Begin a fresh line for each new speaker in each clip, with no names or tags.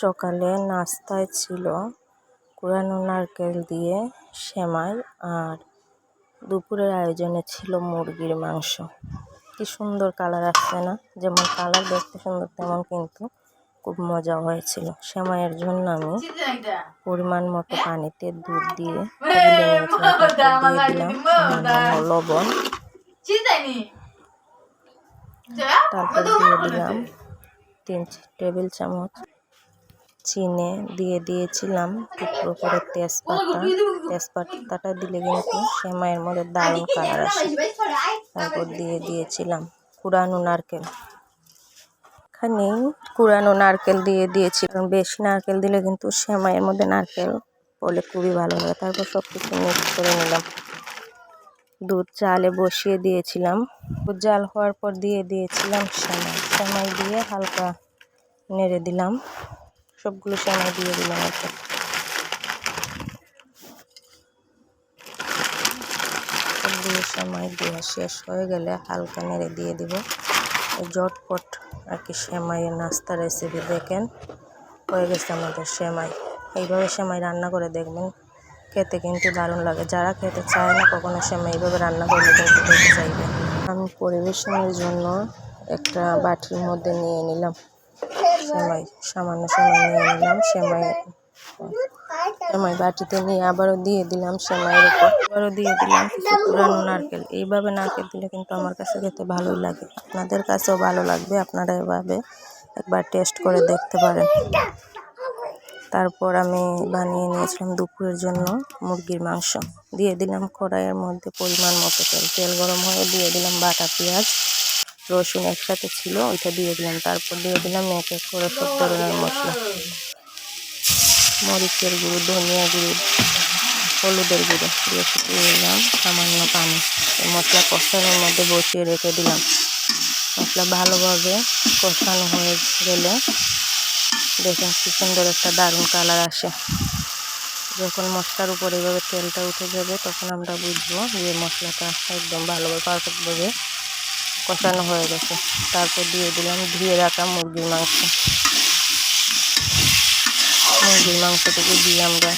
সকালে নাস্তায় ছিল কুড়ানো নারকেল দিয়ে সেমাই আর দুপুরের আয়োজনে ছিল মুরগির মাংস। কি সুন্দর কালার আসছে না? যেমন কালার দেখতে সুন্দর, তেমন কিন্তু খুব মজা হয়েছিল। সেমাইয়ের জন্য আমি পরিমাণ মতো পানিতে দুধ দিয়ে দিলাম লবণ তারপর দিয়ে দিলাম তিন টেবিল চামচ চিনে দিয়ে দিয়েছিলাম টুকরো করে তেজপাতা। তেজপাতাটা দিলে কিন্তু সেমাইয়ের মধ্যে দারুণ কালার আসে। তারপর দিয়ে দিয়েছিলাম কুড়ানো নারকেল। এখানে কুড়ানো নারকেল দিয়ে দিয়েছি কারণ বেশি নারকেল দিলে কিন্তু সেমাইয়ের মধ্যে নারকেল পড়লে খুবই ভালো লাগে। তারপর সব কিছু মিক্স করে নিলাম। দুধ চালে বসিয়ে দিয়েছিলাম। দুধ জাল হওয়ার পর দিয়ে দিয়েছিলাম সেমাই। সেমাই দিয়ে হালকা নেড়ে দিলাম। সবগুলো সেমাই দিয়ে দিলাম আর সবগুলো সেমাই দেওয়া শেষ হয়ে গেলে হালকা নেড়ে দিয়ে দিব। জটপট আর কি সেমাইয়ের নাস্তা রেসিপি দেখেন, হয়ে গেছে আমাদের সেমাই। এইভাবে সেমাই রান্না করে দেখবেন, খেতে কিন্তু দারুণ লাগে। যারা খেতে চায় না কখনো সেমাই এইভাবে রান্না করলে কিন্তু খেতে চাইবে আমি পরিবেশনের জন্য একটা বাটির মধ্যে নিয়ে নিলাম। সেমাই, সামান্য সেমাই নিয়ে নিলাম, সেমাই সেমাই বাটিতে নিয়ে আবারও দিয়ে দিলাম সেমাইয়ের উপর। আবারও দিয়ে দিলাম কিছু পুরানো নারকেল। এইভাবে নারকেল দিলে কিন্তু আমার কাছে খেতে ভালোই লাগে। আপনাদের কাছেও ভালো লাগবে, আপনারা এভাবে একবার টেস্ট করে দেখতে পারেন। তারপর আমি বানিয়ে নিয়েছিলাম দুপুরের জন্য মুরগির মাংস। দিয়ে দিলাম কড়াইয়ের মধ্যে পরিমাণ মতো তেল। তেল গরম হয়ে দিয়ে দিলাম বাটা পেঁয়াজ। রসুন একসাথে ছিল, ওইটা দিয়ে দিলাম। তারপর দিয়ে দিলাম এক এক করে সব ধরনের মশলা। মরিচের গুঁড়ো, ধনিয়া গুঁড়ো, হলুদের গুঁড়ো দিয়ে শুকিয়ে নিলাম সামান্য পানি। মশলা কষানোর মধ্যে বসিয়ে রেখে দিলাম। মশলা ভালোভাবে কষানো হয়ে গেলে দেখেন কি সুন্দর একটা দারুণ কালার আসে। যখন মশলার উপর এভাবে তেলটা উঠে যাবে, তখন আমরা বুঝব যে মশলাটা একদম ভালোভাবে পারফেক্টভাবে কষানো হয়ে গেছে। তারপর দিয়ে দিলাম ধুয়ে রাখা মুরগির মাংস। মুরগির মাংসটুকু দিয়ে আমরা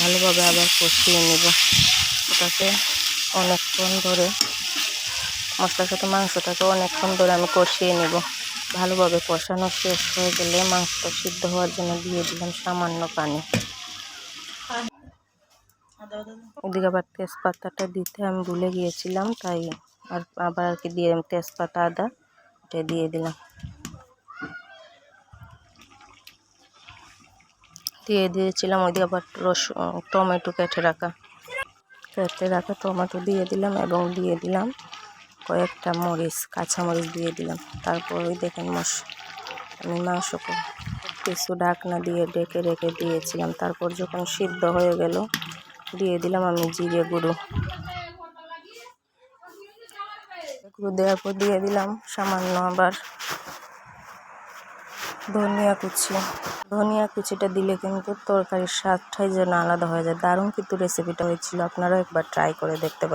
ভালোভাবে আবার কষিয়ে নেব। ওটাকে অনেকক্ষণ ধরে মশলার সাথে মাংসটাকে অনেকক্ষণ ধরে আমি কষিয়ে নেব। ভালোভাবে কষানো শেষ হয়ে গেলে মাংসটা সিদ্ধ হওয়ার জন্য দিয়ে দিলাম সামান্য পানি। ওদিকে আবার তেজপাতাটা দিতে আমি ভুলে গিয়েছিলাম, তাই আর আবার আর কি দিয়ে তেজপাতা, আদা, এটা দিয়ে দিলাম। দিয়ে দিয়েছিলাম ওইদিকে আবার রসুন, টমেটো কেটে রাখা। কেটে রাখা টমেটো দিয়ে দিলাম এবং দিয়ে দিলাম কয়েকটা মরিচ, কাঁচা মরিচ দিয়ে দিলাম। তারপর ওই দেখেন মশ, আমি মাংস কিছু ডাকনা দিয়ে ডেকে রেখে দিয়েছিলাম। তারপর যখন সিদ্ধ হয়ে গেল, দিয়ে দিলাম আমি জিরে গুঁড়ো। গুঁড়ো দেওয়ার পর দিয়ে দিলাম সামান্য আবার ধনিয়া কুচি। ধনিয়া কুচিটা দিলে কিন্তু তরকারির স্বাদটাই যেন আলাদা হয়ে যায়। দারুণ কিন্তু রেসিপিটা হয়েছিল। আপনারাও একবার ট্রাই করে দেখতে পারেন।